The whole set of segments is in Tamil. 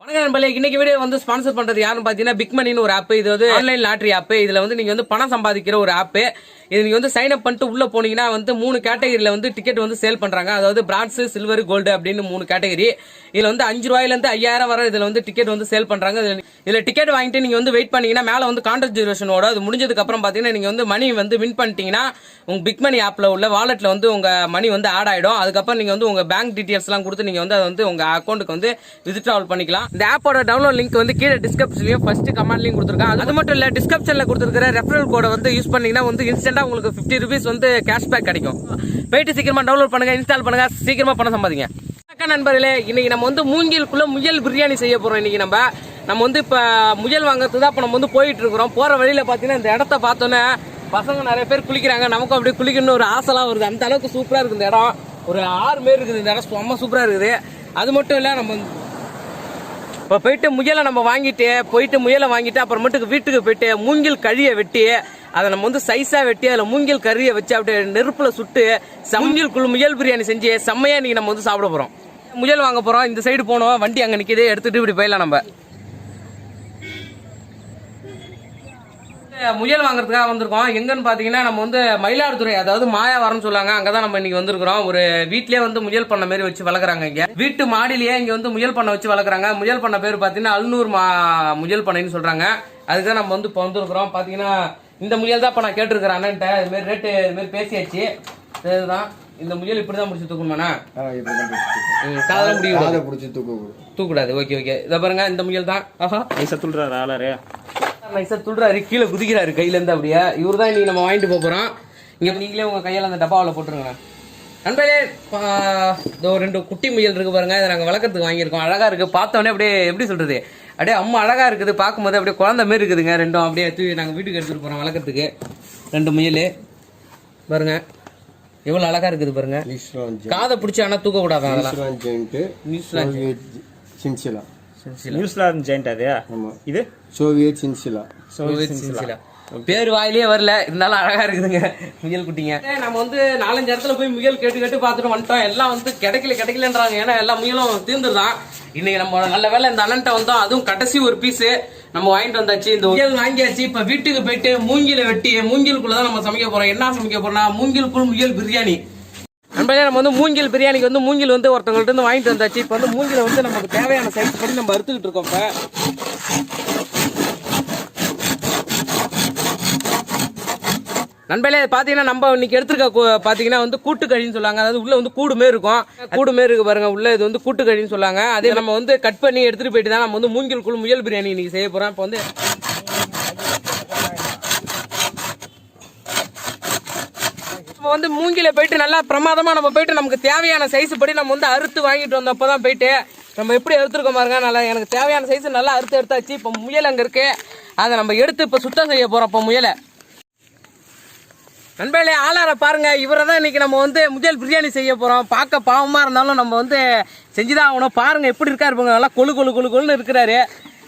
வணக்கம் நண்பர்களே. இன்னைக்கு வீடியோ வந்து ஸ்பான்சர் பண்றது யாருன்னு பாத்தீங்கன்னா பிக் மணின்னு ஒரு ஆப் இது வந்து ஆன்லைன் லாட்ரி ஆப் இதுல வந்து நீங்க வந்து பணம் சம்பாதிக்கிற ஒரு ஆப் இது நீங்க வந்து சைன் அப் பண்ணிட்டு உள்ள போனீங்கன்னா வந்து மூணு கேட்டகரியில வந்து டிக்கெட் வந்து சேல் பண்றாங்க. அதாவது பிரான்ஸ் சில்வர் கோல்டு அப்படின்னு மூணு கேட்டகரி இதுல வந்து அஞ்சு ரூபாயில இருந்து ஐயாயிரம் வர இதுல வந்து டிக்கெட் வந்து சேல் பண்றாங்க. இதுல- டிக்கெட் வாங்கிட்டு நீங்க வந்து வெயிட் பண்ணீங்கன்னா மேல வந்து கான்ட்ராக்ட் ஜூரேஷனோட அது முடிஞ்சதுக்கு அப்புறம் பாத்தீங்கன்னா நீங்க வந்து மணி வந்து வின் பண்ணிட்டீங்கன்னா உங்க பிக் மணி ஆப்ல உள்ள வாலெட்ல வந்து உங்க மணி வந்து ஆட் ஆயிடும். அதுக்கப்புறம் நீங்க வந்து உங்க பேங்க் டீடைல்ஸ் எல்லாம் கொடுத்து நீங்க வந்து அதை வந்து உங்க அக்கௌண்ட்டுக்கு வந்து வித்ட்ராவல் பண்ணிக்கலாம். இந்த ஆப்போட டவுன்லோட் லிங்க் வந்து கீழே டிஸ்கிரிப்ஷன்லயும் ஃபர்ஸ்ட் கமெண்ட்லயும் கொடுத்துருக்காங்க அது மட்டும் இல்ல டிஸ்கிரிப்ஷன்ல கொடுத்துருக்கிற ரெஃபரல் கோட வந்து யூஸ் பண்ணீங்கன்னா வந்து இன்ஸ்டன்டா உங்களுக்கு ஃபிஃப்டி ருபீஸ் வந்து கேஷ்பேக் கிடைக்கும். போயிட்டு சீக்கிரமா டவுன்லோட் பண்ணுங்க இன்ஸ்டால் பண்ணுங்க சீக்கிரமா பணம் சம்பாதிங்க. வணக்கம் நண்பர்களே இன்னைக்கு நம்ம வந்து மூங்கிலுக்குள்ள முயல் பிரியாணி செய்ய போறோம் இன்னைக்கு நம்ம. நம்ம வந்து இப்ப முயல் வாங்குறதுக்கு தான் இப்ப நம்ம வந்து போயிட்டு இருக்கிறோம். போற வழியில பாத்தீங்கன்னா இந்த இடத்த பார்த்தோன்னே பசங்க நிறைய பேர் குளிக்கிறாங்க. நமக்கும் அப்படியே குளிக்கணும்னு ஒரு ஆசைலாம் வருது. அந்த அளவுக்கு சூப்பரா இருக்கு இந்த இடம். ஒரு ஆறு பேர் இருக்குது இந்த இடம். ரொம்ப சூப்பரா இருக்குது. அது மட்டும் இல்ல நம்ம இப்போ போயிட்டு முயலை நம்ம வாங்கிட்டு போயிட்டு முயலை வாங்கிட்டு அப்புறமேட்டுக்கு வீட்டுக்கு போயிட்டு மூங்கில் கழியை வெட்டி அதை நம்ம வந்து சைஸாக வெட்டி அதில் மூங்கில் கறியை வச்சு அப்படியே நெருப்பில் சுட்டு மூங்கில் குழு முயல் பிரியாணி செஞ்சு செம்மையா இன்னைக்கு நம்ம வந்து சாப்பிட போகிறோம் முயல் வாங்க போகிறோம் இந்த சைடு போனோம். வண்டி அங்கே நிற்கிது எடுத்துகிட்டு இப்படி போயிடலாம் நம்ம. முயல் வாங்குறதுக்காக வந்திருக்கோம். எங்கன்னு பாத்தீங்கன்னா நம்ம வந்து மயிலாடுதுறை அதாவது மாயாவரம்னு சொல்லுவாங்க. அங்கதான் நம்ம இன்னைக்கு வந்திருக்கிறோம். ஒரு வீட்லயே வந்து முயல் பண்ண மாதிரி வச்சு வளர்க்குறாங்க இங்க. வீட்டு மாடியிலேயே இங்க வந்து முயல் பண்ண வச்சு வளர்க்குறாங்க. முயல் பண்ண பேர் பாத்தீங்கன்னா அல்நூர் மா முயல் பண்ணைன்னு சொல்றாங்க. அதுக்கு நம்ம வந்து இப்போ வந்திருக்கிறோம். பாத்தீங்கன்னா இந்த முயல் தான் இப்ப நான் கேட்டிருக்கிறேன் அண்ணன்ட்ட. இது மாதிரி ரேட்டு இது மாதிரி பேசியாச்சு. இதுதான் இந்த முயல் இப்படிதான் முடிச்சு தூக்கணுமாண்ணா. காதல முடியும் காதை பிடிச்சி தூக்க கூடாது. தூக்கூடாது ஓகே ஓகே. இதை பாருங்க இந்த முயல் தான். ஆஹா. துள்ளுறாரு ஆளாரு. நைஸா துள்ளுறாரு கீழே குதிக்கிறாரு கையில இருந்து அப்படியே. இவர் தான் இன்னைக்கு நம்ம வாங்கிட்டு போப் போறோம். இங்க நீங்களே உங்க கையால அந்த டப்பாவில் போட்டுருங்க. நண்பர்களே இதோ ரெண்டு குட்டி முயல் இருக்கு பாருங்க. இதை நாங்கள் வளர்க்கறதுக்கு வாங்கியிருக்கோம். அழகா இருக்கு. பார்த்தோன்னே அப்படியே எப்படி சொல்றது? அப்படியே அம்மா அழகா இருக்குது. பார்க்கும்போது அப்படியே குழந்தை மாதிரி இருக்குதுங்க. ரெண்டும் அப்படியே தூக்கி நாங்கள் வீட்டுக்கு எடுத்துட்டு போறோம் வளர்க்கறதுக்கு. ரெண்டு முயல். பாருங்க. எவ்வளவு அழகா இருக்குது பாருங்க. நியூசிலாந்து ஜெ- காதை பிடிச்சி ஆனா தூக்க கூடாது அதெல்லாம் சின்சிலா. நியூசிலாந்து ஜெயிண்ட் அது இது? Soviet chinchilla. Soviet chinchilla. பேர் வாயிலே வரல. இருந்தாலும் அழகா இருக்குதுங்க முயல் குட்டிங்க. நம்ம வந்து நாலஞ்சு இடத்துல போய் முயல் கேட்டு கேட்டு பார்த்துட்டு வந்துட்டோம். எல்லாம் வந்து கிடைக்கல கிடைக்கலன்றாங்க. ஏன்னா எல்லா முயலும் தீர்ந்துருதான். இன்னைக்கு நம்ம நல்ல வேலை இந்த அண்ணன்ட்ட வந்தோம். அதுவும் கடைசி ஒரு பீஸ் நம்ம வாங்கிட்டு வந்தாச்சு. இந்த முயல் வாங்கியாச்சு. இப்ப வீட்டுக்கு போயிட்டு மூங்கில வெட்டி மூங்கிலுக்குள்ள தான் நம்ம சமைக்க போறோம். என்ன சமைக்க போறோம்னா மூங்கிலுக்குள் முயல் பிரியாணி. நண்பர்களே நம்ம வந்து மூங்கில் பிரியாணிக்கு வந்து மூங்கில் வந்து ஒருத்தவங்கள்ட்ட இருந்து வாங்கிட்டு வந்தாச்சு. இப்போ வந்து மூங்கில வந்து நமக்கு தேவையான சைஸ் படி நம்ம அறுத்துக்கிட்டு இருக்கோம் இப்போ. நண்பர்களே பார்த்தீங்கன்னா நம்ம இன்னைக்கு எடுத்துருக்க பார்த்தீங்கன்னா வந்து வந்து கூட்டுக்கழின்னு சொல்லுவாங்க. அதாவது உள்ளே வந்து கூடு மாரி இருக்கும். கூடு மாரி இருக்கு பாருங்க உள்ள இது வந்து கூட்டுக்கழின்னு சொல்லுவாங்க. அதே நம்ம வந்து கட் பண்ணி எடுத்துகிட்டு போயிட்டு தான் நம்ம வந்து மூங்கில் குழு முயல் பிரியாணி இன்னைக்கு செய்ய போகிறோம் இப்போ வந்து அப்போ வந்து மூங்கில போயிட்டு நல்லா பிரமாதமாக நம்ம போயிட்டு நமக்கு தேவையான சைஸ் படி நம்ம வந்து அறுத்து வாங்கிட்டு வந்தோம். அப்பதான் போயிட்டு நம்ம எப்படி அறுத்துருக்கோம் பாருங்க நல்லா எனக்கு தேவையான சைஸ் நல்லா அறுத்து எடுத்தாச்சு. இப்போ முயல் அங்கே இருக்கு. அதை நம்ம எடுத்து இப்போ சுத்தம் செய்ய போகிறோம் இப்போ முயலை. நண்பர்களே ஆளார பாருங்க. இவரை தான் இன்னைக்கு நம்ம வந்து முயல் பிரியாணி செய்ய போகிறோம் பார்க்க பாவமாக இருந்தாலும் நம்ம வந்து செஞ்சுதான் ஆகணும். பாருங்க எப்படி இருக்காரு பாருங்க. நல்லா கொழு கொழு கொழு கொழுன்னு இருக்கிறாரு.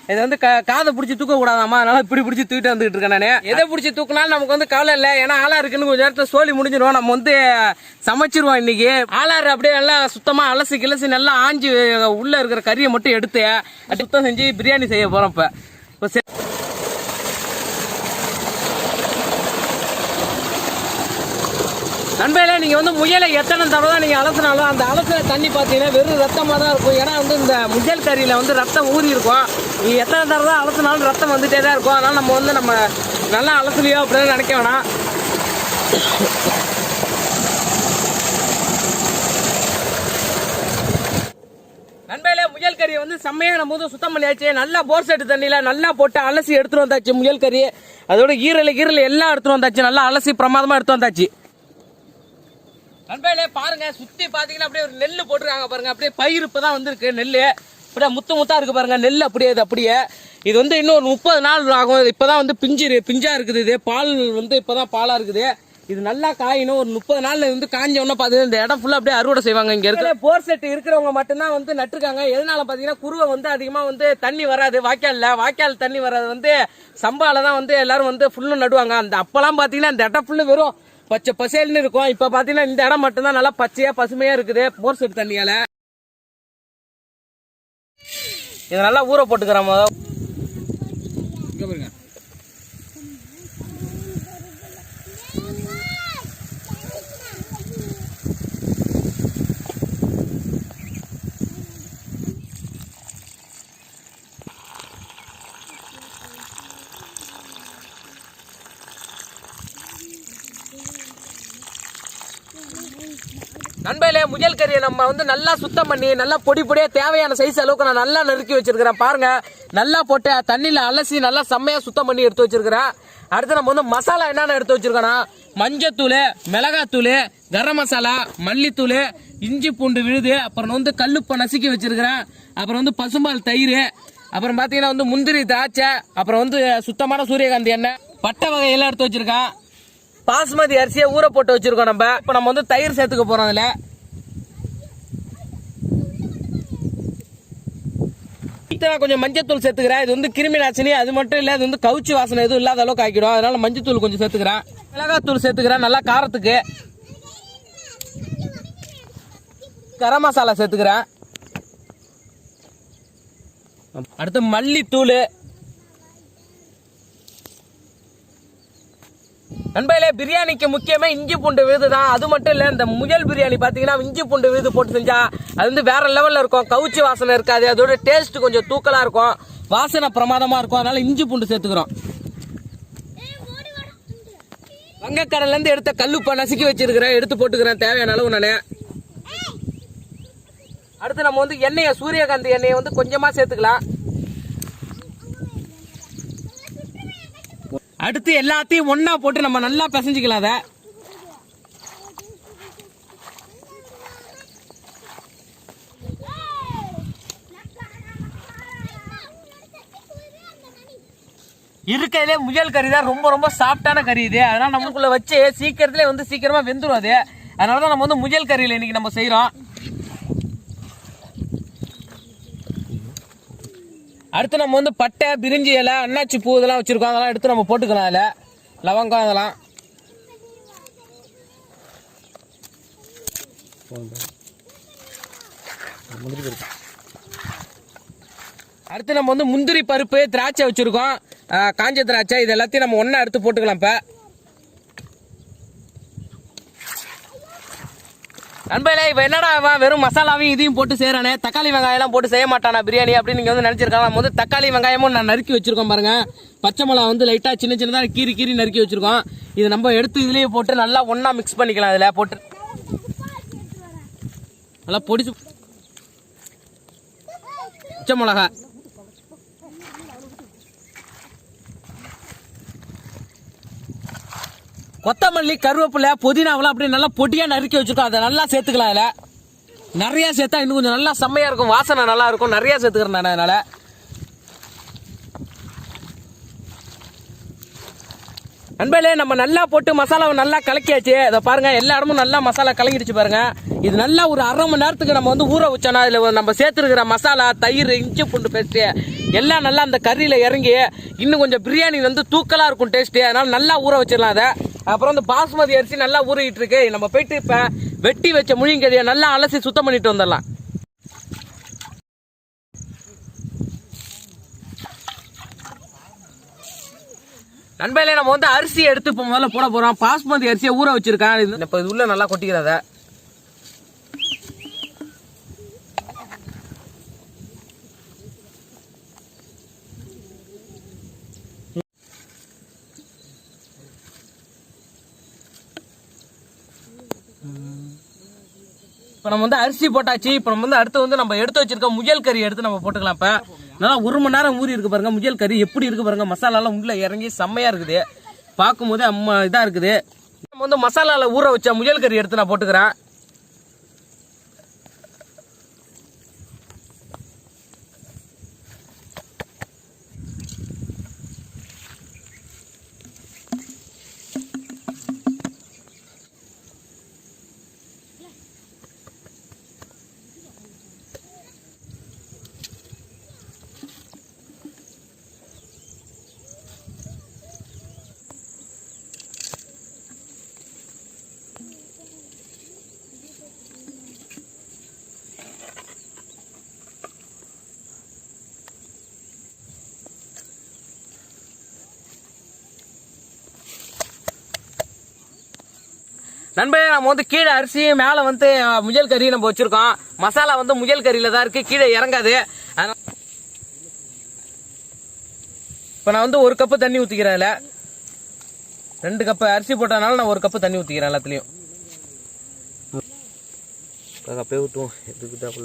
இதை வந்து காதை பிடிச்சி தூக்க கூடாதாமா அதனால இப்படி பிடிச்சி தூக்கிட்டு வந்துட்டு இருக்கேன் நான். எதை பிடிச்சி தூக்கினாலும் நமக்கு வந்து கவலை இல்லை. ஏன்னா ஆளா இருக்குன்னு கொஞ்சம் நேரத்தில் சோழி முடிஞ்சிடும். நம்ம வந்து சமைச்சிருவோம் இன்னைக்கு. ஆளாறு அப்படியே நல்லா சுத்தமா அலசி கிளசி நல்லா ஆஞ்சி உள்ள இருக்கிற கறியை மட்டும் எடுத்து சுத்தம் செஞ்சு பிரியாணி செய்ய போறோம் இப்போ இப்போ செ- நண்பர்களே நீங்க வந்து முயலை எத்தனை தடவை தான் நீங்க அலசினாலும் அந்த அலசுற தண்ணி பார்த்தீங்கன்னா வெறும் ரத்தமாக தான் இருக்கும். ஏன்னா வந்து இந்த முயல் கறியில் வந்து ரத்தம் ஊறி இருக்கும். நீ எத்தனை தடவை தான் அலசினாலும் ரத்தம் வந்துட்டே தான் இருக்கும். அதனால நம்ம வந்து நம்ம நல்லா அலசலையோ அப்படின்னு நினைக்க வேணாம். நண்பர்களே முயல் கறியை வந்து செம்மையா நம்ம வந்து சுத்தம் பண்ணியாச்சு. நல்லா போர் செட்டு தண்ணியில் நல்லா போட்டு அலசி எடுத்துட்டு வந்தாச்சு முயல் கறி அதோட ஈரல் கீரல் எல்லாம் எடுத்துட்டு வந்தாச்சு. நல்லா அலசி பிரமாதமாக எடுத்து வந்தாச்சு. நண்பர்களே பாருங்க சுத்தி பாத்தீங்கன்னா அப்படியே ஒரு நெல் போட்டிருக்காங்க பாருங்க. அப்படியே பயிர் இப்பதான் வந்திருக்கு நெல்லு. அப்படியே முத்து முத்தா இருக்கு பாருங்க நெல் அப்படியே இது அப்படியே. இது வந்து இன்னும் ஒரு முப்பது நாள் ஆகும். இப்பதான் வந்து பிஞ்சு பிஞ்சா இருக்குது இது. பால் வந்து இப்பதான் பாலா இருக்குது. இது நல்லா காயணும். ஒரு முப்பது நாள்ல வந்து காஞ்ச உடனே பாத்தீங்கன்னா இந்த இடம் ஃபுல்லா அப்படியே அறுவடை செய்வாங்க இங்க இருக்கிற போர் செட் இருக்கிறவங்க மட்டும்தான் வந்து நட்டுருக்காங்க. எதனால பாத்தீங்கன்னா குருவை வந்து அதிகமா வந்து தண்ணி வராது. வாய்க்கால்ல வாய்க்கால் தண்ணி வராது. வந்து சம்பால தான் வந்து எல்லாரும் வந்து ஃபுல்லும் நடுவாங்க. அந்த அப்பெல்லாம் பாத்தீங்கன்னா இந்த இடம் ஃபுல்லு வெறும் பச்சை பசேல்னு இருக்கும். இப்ப பாத்தீங்கன்னா இந்த இடம் மட்டும்தான். நல்லா பச்சையா பசுமையா இருக்குது. போர் செட் தண்ணியால. இதை நல்லா ஊற போட்டுக்கிறோம் இங்க பாருங்க. நண்பர்களே முயல் கறியை நம்ம வந்து நல்லா சுத்தம் பண்ணி நல்லா பொடி பொடியாக தேவையான சைஸ் அளவுக்கு நான் நல்லா நறுக்கி வச்சிருக்கிறேன். பாருங்க நல்லா போட்டு தண்ணியில் அலசி நல்லா செம்மையாக சுத்தம் பண்ணி எடுத்து வச்சிருக்கிறேன். அடுத்து நம்ம வந்து மசாலா என்னென்ன எடுத்து வச்சிருக்கோம்னா மஞ்சத்தூள் மிளகாத்தூள் கரம் மசாலா மல்லித்தூள் இஞ்சி பூண்டு விழுது அப்புறம் வந்து கல்லுப்பை நசுக்கி வச்சிருக்கிறேன். அப்புறம் வந்து பசும்பால் தயிர் அப்புறம் பார்த்தீங்கன்னா வந்து முந்திரி திராட்சை அப்புறம் வந்து சுத்தமான சூரியகாந்தி எண்ணெய் பட்டை வகையெல்லாம் எடுத்து வச்சிருக்கேன். பாஸ்மதி அரிசியை ஊற போட்டு வச்சிருக்கோம் நம்ம. இப்போ நம்ம வந்து தயிர் சேர்த்துக்க போறோம் அதில். இத்தனை நான் கொஞ்சம் மஞ்சத்தூள் சேர்த்துக்கிறேன். இது வந்து கிருமி நாசினி அது மட்டும் இல்லை இது வந்து கவுச்சி வாசனை எதுவும் இல்லாத அளவுக்கு ஆக்கிடும் அதனால மஞ்சத்தூள் கொஞ்சம் சேர்த்துக்கிறேன். மிளகாத்தூள் சேர்த்துக்கிறேன் நல்லா காரத்துக்கு. கரம் மசாலா சேர்த்துக்கிறேன். அடுத்து மல்லித்தூள். நண்பர்களே பிரியாணிக்கு முக்கியமே இஞ்சி பூண்டு விருது தான் அது மட்டும் இல்லை இந்த முயல் பிரியாணி பார்த்தீங்கன்னா இஞ்சி பூண்டு விருது போட்டு செஞ்சால் அது வந்து வேற லெவலில் இருக்கும். கவுச்சி வாசனை இருக்காது. அதோட டேஸ்ட் கொஞ்சம் தூக்கலாக இருக்கும். வாசனை பிரமாதமாக இருக்கும். அதனால இஞ்சி பூண்டு சேர்த்துக்கிறோம். வங்கக்கடல்லேருந்து எடுத்த கல்லுப்பை நசுக்கி வச்சிருக்கிறேன். எடுத்து போட்டுக்கிறேன். தேவையான அளவு நான். அடுத்து நம்ம வந்து எண்ணெயை சூரியகாந்தி எண்ணெயை வந்து கொஞ்சமாக சேர்த்துக்கலாம். அடுத்து எல்லாத்தையும் ஒன்னா போட்டு நம்ம நல்லா பிசைஞ்சுக்கலாம் அதை. இருக்கையிலே முயல் கறி தான் ரொம்ப ரொம்ப சாஃப்டான கறி இது. அதனால நமக்குள்ள வச்சு சீக்கிரத்துலேயே வந்து சீக்கிரமா வெந்துடும் அது. அதனால தான் நம்ம வந்து முயல் கறியில் இன்னைக்கு நம்ம செய்யறோம் அடுத்து நம்ம வந்து பட்டை பிரிஞ்சி இலை அன்னாச்சி பூ இதெல்லாம் வச்சுருக்கோம். அதெல்லாம் எடுத்து நம்ம போட்டுக்கலாம் இல்லை லவங்கம் அதெல்லாம். அடுத்து நம்ம வந்து முந்திரி பருப்பு திராட்சை வச்சுருக்கோம். காஞ்ச திராட்சை இது எல்லாத்தையும் நம்ம ஒன்றா எடுத்து போட்டுக்கலாம் இப்போ. நண்பர்களே இப்போ என்னடா அவன் வெறும் மசாலாவையும் இதையும் போட்டு செய்கிறானே தக்காளி வெங்காயம்லாம் போட்டு செய்ய மாட்டானா பிரியாணி அப்படின்னு நீங்கள் வந்து நினச்சிருக்காங்க நம்ம வந்து தக்காளி வெங்காயமும் நான் நறுக்கி வச்சிருக்கோம் பாருங்க. பச்சை மிளகா வந்து லைட்டாக சின்ன சின்னதாக கீறி கீறி நறுக்கி வச்சிருக்கோம். இது நம்ம எடுத்து இதுலேயே போட்டு நல்லா ஒன்றா மிக்ஸ் பண்ணிக்கலாம் அதில் போட்டு. நல்லா பொடிச்சு பச்சை மிளகா. கொத்தமல்லி கருவேப்பிலை புதினாவெல்லாம் அப்படியே நல்லா பொடியாக நறுக்கி வச்சுருக்கோம். அதை நல்லா சேர்த்துக்கலாம் அதில் நிறையா சேர்த்தா இன்னும் கொஞ்சம் நல்லா செம்மையாக இருக்கும். வாசனை நல்லா இருக்கும். நிறைய சேர்த்துக்கிறேன் நான் அதனால் நண்பர்களே நம்ம நல்லா போட்டு மசாலாவை நல்லா கலக்கியாச்சு. அதை பாருங்க எல்லா இடமும் நல்லா மசாலா கலங்கிடுச்சு பாருங்க. இது நல்லா ஒரு அரை மணி நேரத்துக்கு நம்ம வந்து ஊற வச்சோம்னா அதில் நம்ம சேர்த்துருக்கிற மசாலா தயிர் இஞ்சி பூண்டு பேஸ்ட்டு எல்லாம் நல்லா அந்த கறியில் இறங்கி இன்னும் கொஞ்சம் பிரியாணி வந்து தூக்கலாக இருக்கும் டேஸ்ட்டு. அதனால் நல்லா ஊற வச்சிடலாம் அதை அப்புறம் இந்த பாஸ்மதி அரிசி நல்லா ஊறிக்கிட்டு இருக்கு. நம்ம போயிட்டு இப்ப வெட்டி வச்ச முழிங்கதியை நல்லா அலசி சுத்தம் பண்ணிட்டு வந்துடலாம். நண்பர்களே நம்ம வந்து அரிசி எடுத்து இப்போ முதல்ல போட போறோம். பாஸ்மதி அரிசியை ஊற வச்சிருக்கேன். இது இப்போ இது உள்ள நல்லா கொட்டிக்கிறத. இப்போ நம்ம வந்து அரிசி போட்டாச்சு. இப்போ நம்ம வந்து அடுத்து வந்து நம்ம எடுத்து வச்சிருக்க முயல் கறி எடுத்து நம்ம போட்டுக்கலாம் இப்போ. நல்லா ஒரு மணி நேரம் ஊறி இருக்கு பாருங்க. முயல் கறி எப்படி இருக்கு பாருங்க. மசாலாலாம் உள்ளே இறங்கி செம்மையாக இருக்குது. பார்க்கும்போது அம்மா இதாக இருக்குது. நம்ம வந்து மசாலாவில் ஊற வச்ச முயல் கறி எடுத்து நான் போட்டுக்கிறேன். நண்பரே நம்ம வந்து கீழே அரிசி மேலே வந்து முயல் கறி நம்ம வச்சுருக்கோம். மசாலா வந்து முயல் கறியில் தான் இருக்குது கீழே இறங்காது. அதனால் இப்போ நான் வந்து ஒரு கப்பு தண்ணி ஊற்றிக்கிறேன் அதில். ரெண்டு கப்பு அரிசி போட்டதுனால நான் ஒரு கப்பு தண்ணி ஊற்றிக்கிறேன் எல்லாத்துலேயும். கப்பே ஊற்றுவோம் எதுக்கு தான்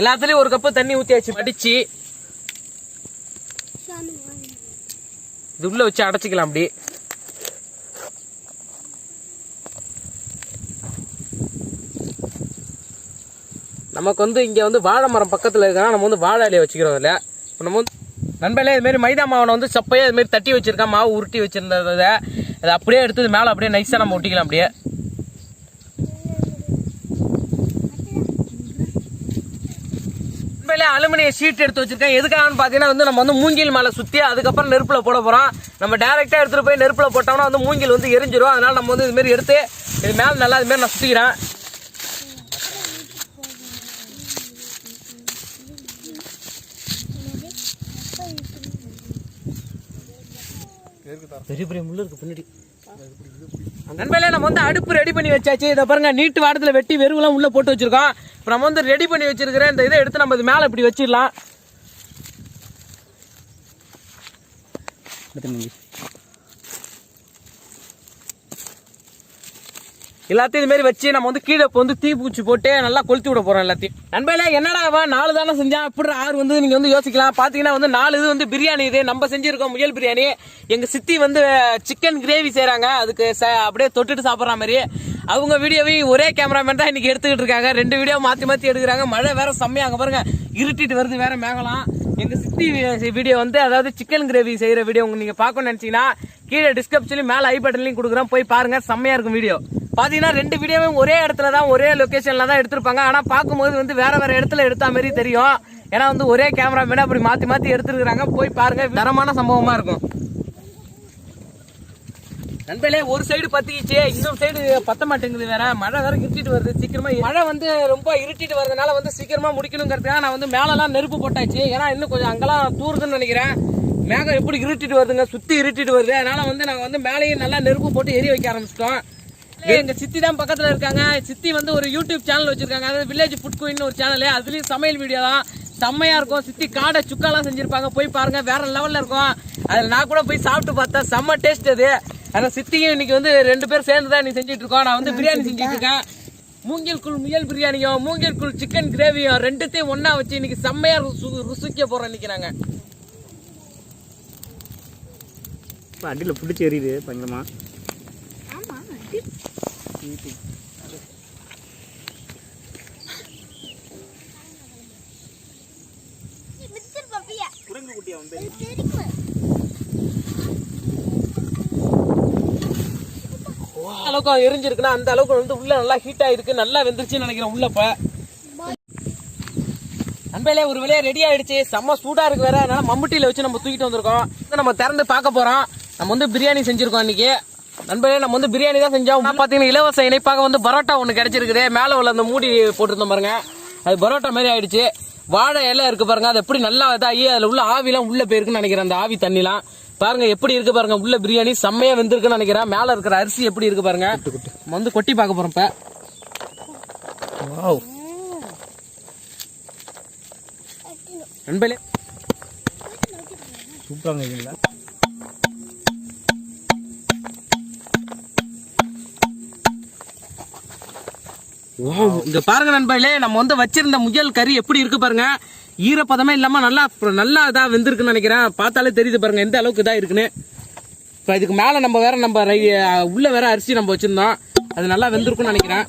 எல்லாத்துலயும் ஒரு கப்பு தண்ணி ஊத்தியாச்சு வடிச்சு இது உள்ள வச்சு அடைச்சிக்கலாம் அப்படி. நமக்கு வந்து இங்க வந்து வாழை மரம் பக்கத்துல இருக்கா நம்ம வந்து வாழை இலையை வச்சுக்கிறோம் அதுல. இப்போ நம்ம வந்து நண்பர்களே இது மாதிரி மைதா மாவனை வந்து சப்பையே இது மாதிரி தட்டி வச்சிருக்கேன். மாவு உருட்டி வச்சிருந்ததை அதை அப்படியே எடுத்து மேலே அப்படியே நைஸாக நம்ம ஒட்டிக்கலாம் அப்படியே. மேலே அலுமினிய ஷீட் எடுத்து வச்சிருக்கேன். எதுக்காகன்னு பார்த்தீங்கன்னா வந்து நம்ம வந்து மூங்கில் மேலே சுற்றி அதுக்கப்புறம் நெருப்பில் போட போகிறோம் நம்ம டேரெக்டாக எடுத்துகிட்டு போய் நெருப்பில் போட்டோம்னா வந்து மூங்கில் வந்து எரிஞ்சிரும். அதனால் நம்ம வந்து இதுமாரி எடுத்து இது மேலே நல்லா இதுமாரி நான் சுற்றிக்கிறேன் பெரிய பெரிய முள்ளு இருக்கு பின்னாடி. நண்பர்களே நம்ம வந்து அடுப்பு ரெடி பண்ணி வச்சாச்சு. இதை பாருங்க நீட்டு வாரத்தில் வெட்டி வெறுவெல்லாம் உள்ளே போட்டு வச்சிருக்கோம். இப்போ நம்ம வந்து ரெடி பண்ணி வச்சிருக்கிற இந்த இதை எடுத்து நம்ம இது மேலே இப்படி வச்சிடலாம். எல்லாத்தையும் இது மாதிரி வச்சு நம்ம வந்து கீழே இப்போ வந்து தீ பூச்சி போட்டு நல்லா கொளுத்தி விட போறோம் எல்லாத்தையும். நண்பர்களே என்னடா அவன் நாலு தானே செஞ்சான் அப்படி ஆறு வந்து? நீங்க வந்து யோசிக்கலாம். பாத்தீங்கன்னா வந்து நாலு இது வந்து பிரியாணி இது. நம்ம செஞ்சிருக்கோம் முயல் பிரியாணி. எங்க சித்தி வந்து சிக்கன் கிரேவி செய்கிறாங்க அதுக்கு ச- அப்படியே தொட்டுட்டு சாப்பிட்ற மாதிரி. அவங்க வீடியோவையும் ஒரே கேமராமேன் தான் இன்னைக்கு எடுத்துக்கிட்டு இருக்காங்க. ரெண்டு வீடியோ மாத்தி மாத்தி எடுக்கிறாங்க. மழை வேற செம்மையா அங்க பாருங்க. இருட்டிட்டு வருது வேற மேகலாம். எங்கள் சித்தி வீடியோ வந்து அதாவது சிக்கன் கிரேவி செய்யற வீடியோ உங்க நீங்க பார்க்கணும்னு நினைச்சீங்கன்னா கீழே டிஸ்கிரிப்ஷன்லயும் மேல ஐ பட்டன்லயும் கொடுக்குறேன். போய் பாருங்க செம்மையா இருக்கும் வீடியோ பாத்தீங்கன்னா ரெண்டு வீடியோவும் ஒரே இடத்துல தான் ஒரே லொகேஷன்ல தான் எடுத்திருப்பாங்க. ஆனா பார்க்கும்போது வந்து வேற வேற இடத்துல எடுத்த மாதிரி தெரியும். ஏன்னா வந்து ஒரே கேமராமேன் அப்படி மாத்தி மாத்தி எடுத்துருக்காங்க போய் பாருங்க தரமான சம்பவமா இருக்கும். நண்பர்களே ஒரு சைடு பத்திக்கிச்சு. இன்னொரு சைடு பத்த மாட்டேங்குது வேற. மழை வேற இருட்டிட்டு வருது. சீக்கிரமா மழை வந்து ரொம்ப இருட்டிட்டு வரதுனால வந்து சீக்கிரமா முடிக்கணுங்கிறதுக்காக நான் வந்து மேலெல்லாம் நெருப்பு போட்டாச்சு. ஏன்னா இன்னும் கொஞ்சம் அங்கெல்லாம் தூருதுன்னு நினைக்கிறேன். மேகம் எப்படி இருட்டிட்டு வருதுங்க? சுத்தி இருட்டிட்டு வருது. அதனால வந்து நாங்கள் வந்து மேலேயும் நல்லா நெருப்பு போட்டு எரிய வைக்க ஆரம்பிச்சிட்டோம். எங்க சித்தி தான் பக்கத்துல இருக்காங்க. சித்தி வந்து ஒரு யூடியூப் சேனல் வச்சிருக்காங்க. அதாவது வில்லேஜ் ஃபுட் குயின் ஒரு சேனல் அதுலயும் சமையல் வீடியோ தான். செம்மையா இருக்கும். சித்தி காடை சுக்காலாம் செஞ்சிருப்பாங்க. போய் பாருங்க. வேற லெவல்ல இருக்கும். அதுல நான் கூட போய் சாப்பிட்டு பார்த்தேன். செம்ம டேஸ்ட் அது. ஆனா சித்தியும் இன்னைக்கு வந்து ரெண்டு பேரும் சேர்ந்து தான் நீ செஞ்சுட்டு இருக்கோம் நான் வந்து பிரியாணி செஞ்சுட்டு இருக்கேன் மூங்கில் குள் முயல் பிரியாணியும் மூங்கில் குள் சிக்கன் கிரேவியும் ரெண்டுத்தையும் ஒண்ணா வச்சு இன்னைக்கு செம்மையா ருசு- ருசிக்க போறோம் இன்னைக்கு நாங்க. அடியில் பிடிச்சி எரியுது பயங்கரமா. குரங்கு குட்டியா வந்து அளவுக்கு எரிஞ்சிருக்குன்னா அந்த அளவுக்கு வந்து உள்ள நல்லா ஹீட் ஆயிருக்கு. நல்லா வெந்துருச்சுன்னு நினைக்கிறேன் உள்ளப்ப. ஒரு விலையா ரெடி ஆயிடுச்சு. செம்ம சூடா இருக்கு வேற. அதனால மம்முட்டியில வச்சு நம்ம தூக்கிட்டு வந்திருக்கோம். நம்ம திறந்து பார்க்க போறோம். நம்ம வந்து பிரியாணி செஞ்சிருக்கோம் இன்னைக்கு. நண்பர்களே நம்ம வந்து பிரியாணி தான் செஞ்சோம். பார்த்தீங்கன்னா இலவச இணைப்பாக வந்து பரோட்டா ஒன்று கிடைச்சிருக்குது. மேலே உள்ள அந்த மூடி போட்டிருந்தோம் பாருங்க. அது பரோட்டா மாதிரி ஆயிடுச்சு. வாழை இலை இருக்கு பாருங்க. அது எப்படி நல்லா இதாகி அதில் உள்ள ஆவிலாம் உள்ள போயிருக்குன்னு நினைக்கிறேன். அந்த ஆவி தண்ணிலாம். பாருங்க எப்படி இருக்கு பாருங்க உள்ள பிரியாணி செம்மையா வெந்திருக்குன்னு நினைக்கிறேன். மேல இருக்கிற அரிசி எப்படி இருக்கு பாருங்க. நம்ம வந்து கொட்டி பார்க்க போறோம் இப்ப. நண்பர்களே. சூப்பராக இருக்குங்களா வாவ். இங்க பாருங்க நண்பர்களே நம்ம வந்து வச்சிருந்த முயல் கறி எப்படி இருக்கு பாருங்க. ஈரப்பதமே இல்லாம நல்லா நல்லா இதாக வெந்திருக்குன்னு நினைக்கிறேன். பார்த்தாலே தெரியுது பாருங்க எந்த அளவுக்கு இதாக இருக்குன்னு. இப்போ இதுக்கு மேல நம்ம வேற நம்ம ரை- வேற அரிசி நம்ம வச்சிருந்தோம். அது நல்லா வெந்திருக்கும்னு நினைக்கிறேன்.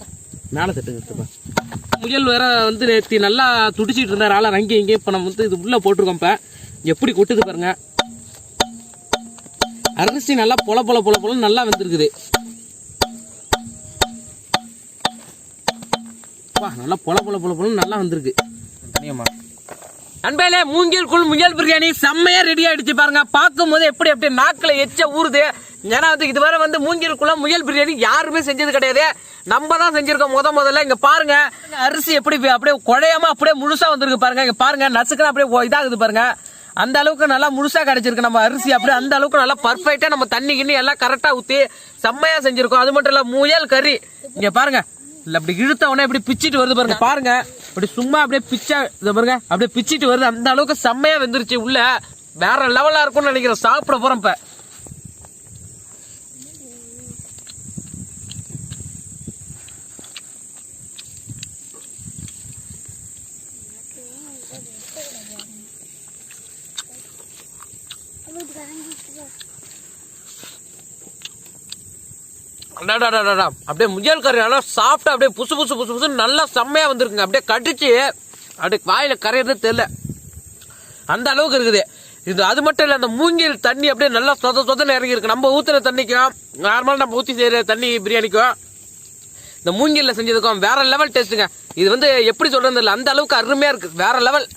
மேல தட்டு எடுத்துப்பா. முயல் வேற வந்து நேத்தி நல்லா துடிச்சிட்டு இருந்தார். ஆளா அங்கே இங்கே இப்போ நம்ம வந்து இது உள்ளே போட்டிருக்கோம் இப்போ. எப்படி கொட்டுது பாருங்க. அரிசி நல்லா பொல பொல பொல பொல நல்லா வெந்திருக்குது. நல்லா பொல பொல பொல பொல நல்லா வந்திருக்கு. தனியம்மா அன்பேலே மூங்கில் குள் முயல் பிரியாணி செம்மையா ரெடி ஆயிடுச்சு பாருங்க. பார்க்கும் போது எப்படி எப்படி நாக்கில் எச்ச ஊறுது. ஏன்னா வந்து இதுவரை வந்து மூங்கிலுக்குள்ள முயல் பிரியாணி யாருமே செஞ்சது கிடையாது. நம்ம தான் செஞ்சிருக்கோம் முத முதல்ல. இங்க பாருங்க. அரிசி எப்படி அப்படியே குழையாம அப்படியே முழுசா வந்திருக்கு பாருங்க. இங்க பாருங்க நசுக்கெல்லாம் அப்படியே இதாகுது பாருங்க. அந்த அளவுக்கு நல்லா முழுசா கிடைச்சிருக்கு நம்ம அரிசி. அப்படியே அந்த அளவுக்கு நல்லா பர்ஃபெக்டா நம்ம தண்ணி கிண்ணி எல்லாம் கரெக்டா ஊத்தி செம்மையா செஞ்சிருக்கோம். அது மட்டும் இல்ல முயல் கறி. இங்க பாருங்க. இல்ல அப்படி இழுத்த உடனே இப்படி பிச்சிட்டு வருது பாருங்க. பாருங்க. இப்படி சும்மா அப்படியே பிச்சா இது பாருங்க அப்படியே பிச்சிட்டு வருது. அந்த அளவுக்கு செம்மையா வெந்துருச்சு உள்ள. வேற லெவலா இருக்கும்னு நினைக்கிறேன். சாப்பிட போறேன் இப்ப. அடாடாடாடா அப்படியே முயல் கறி நல்லா சாப்பிட்டு அப்படியே புசு புசு புசு புசு நல்லா செம்மையாக வந்திருக்குங்க. அப்படியே கடிச்சு அப்படியே வாயில் கரையிறது தெரில அந்த அளவுக்கு இருக்குது. இது அது மட்டும் இல்லை அந்த மூங்கில் தண்ணி அப்படியே நல்லா சொத சொதன்னு இறங்கி இருக்கு நம்ம ஊற்றுற தண்ணிக்கும் நார்மலாக நம்ம ஊற்றி செய்கிற தண்ணி பிரியாணிக்கும் இந்த மூங்கில்ல செஞ்சதுக்கும் வேற லெவல் டேஸ்ட்டுங்க இது வந்து எப்படி சொல்கிறது இல்லை அந்த அளவுக்கு அருமையாக இருக்குது வேற லெவல்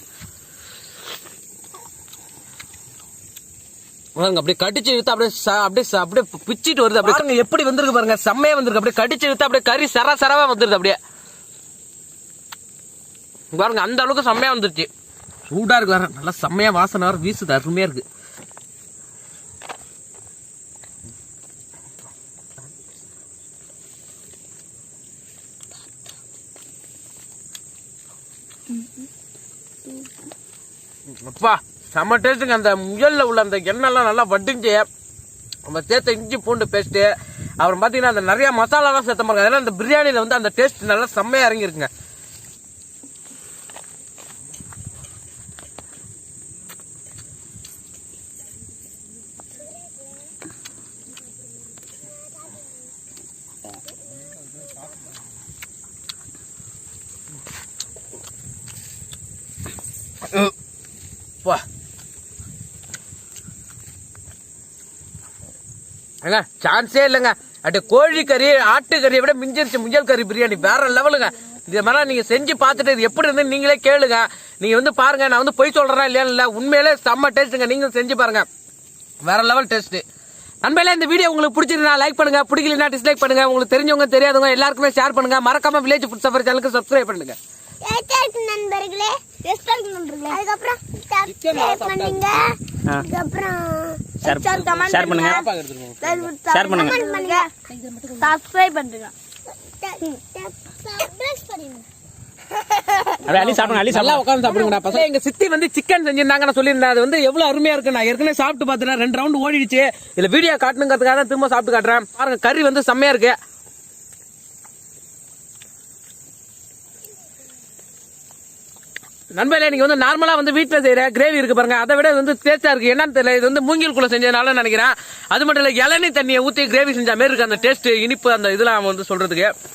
பாருங்க அப்படியே கடிச்சு இழுத்து அப்படியே அப்படியே அப்படியே பிச்சிட்டு வருது அப்படியே பாருங்க எப்படி வந்திருக்கு பாருங்க செம்மையா வந்திருக்கு. அப்படியே கடிச்சு இழுத்து அப்படியே கறி சர சரவா வந்துருது அப்படியே. பாருங்க அந்த அளவுக்கு செம்மையா வந்துருச்சு. சூடா இருக்கு வேற நல்லா செம்மையா வாசனை வேற வீசுது அருமையா இருக்கு. அப்பா. செம்ம டேஸ்ட்டுங்க அந்த முயல்ல உள்ள அந்த எண்ணெய்லாம் நல்லா வடிஞ்சு நம்ம சேர்த்த இஞ்சி பூண்டு பேஸ்ட்டு அப்புறம் பார்த்தீங்கன்னா அந்த நிறைய மசாலாலாம் சேர்த்த பாருங்க அதெல்லாம் அந்த பிரியாணியில் வந்து அந்த டேஸ்ட் நல்லா செம்மையா இறங்கிருக்குங்க. வா. ஏங்க சான்ஸே இல்லைங்க. அப்படியே கோழி கறி ஆட்டுக்கறியை விட மிஞ்சிருச்சு முயல் கறி பிரியாணி. வேற லெவலுங்க. இது மாதிரிலாம் நீங்கள் செஞ்சு பார்த்துட்டு இது எப்படி இருந்து நீங்களே கேளுங்க. நீங்கள் வந்து பாருங்க நான் வந்து பொய் சொல்கிறேன் இல்லையான்னு இல்லை. உண்மையிலே செம்ம டேஸ்ட்டுங்க நீங்களும் செஞ்சு பாருங்க. வேற லெவல் டேஸ்ட்டு நண்பர்களே இந்த வீடியோ உங்களுக்கு பிடிச்சிருந்தா லைக் பண்ணுங்க. பிடிக்கலனா டிஸ்லைக் பண்ணுங்க. உங்களுக்கு தெரிஞ்சவங்க தெரியாதவங்க எல்லாருக்குமே ஷேர் பண்ணுங்க. மறக்காம வில்லேஜ் ஃபுட் சஃபர் சேனலுக்கு சப்ஸ்கிரைப் பண்ணுங்க ஏத்தாக்கு நண்பர்களே. எஸ்டாக்கு நண்பர்களே. அதுக்கப்புறம் சப்ஸ்கிரைப் பண்ணுங்க. அதுக்கப்புறம் Share- share பண்ணுங்க. Share பண்ணுங்க. பண்ணுங்க. சப்ஸ்கிரைப் பண்ணுங்க. சப்ஸ்கிரைப் பண்ணுங்க. அப்படியே அள்ளி சாப்பிடுங்க அள்ளி நல்லா சாப்பிடுங்க. உட்காந்து சாப்பிடுங்கடா. பசங்க எங்க சித்தி வந்து சிக்கன் செஞ்சிருந்தாங்க நான் சொல்லியிருந்தேன் அது வந்து எவ்வளவு அருமையா இருக்கு. நான் ஏற்கனவே சாப்பிட்டு பார்த்துட்டேன் ரெண்டு ரவுண்ட் ஓடிடுச்சு. இதுல வீடியோ காட்டணுங்கிறதுக்காக தான் திரும்ப சாப்பிட்டு காட்டுறேன். பாருங்க கறி வந்து செம்மையா இருக்கு. நண்பர்களே நீங்க வந்து நார்மலா வந்து வீட்டில் செய்யற கிரேவி இருக்கு பாருங்க. அதை விட வந்து டேஸ்டா இருக்கு. என்னன்னு தெரியல இது வந்து மூங்கில் குள்ள செஞ்சதுனால நினைக்கிறேன். அது மட்டும் இல்ல இளநீ தண்ணியை ஊத்தி கிரேவி செஞ்ச மாதிரி இருக்கு அந்த டேஸ்ட் இனிப்பு அந்த இதெல்லாம் வந்து சொல்றதுக்கு.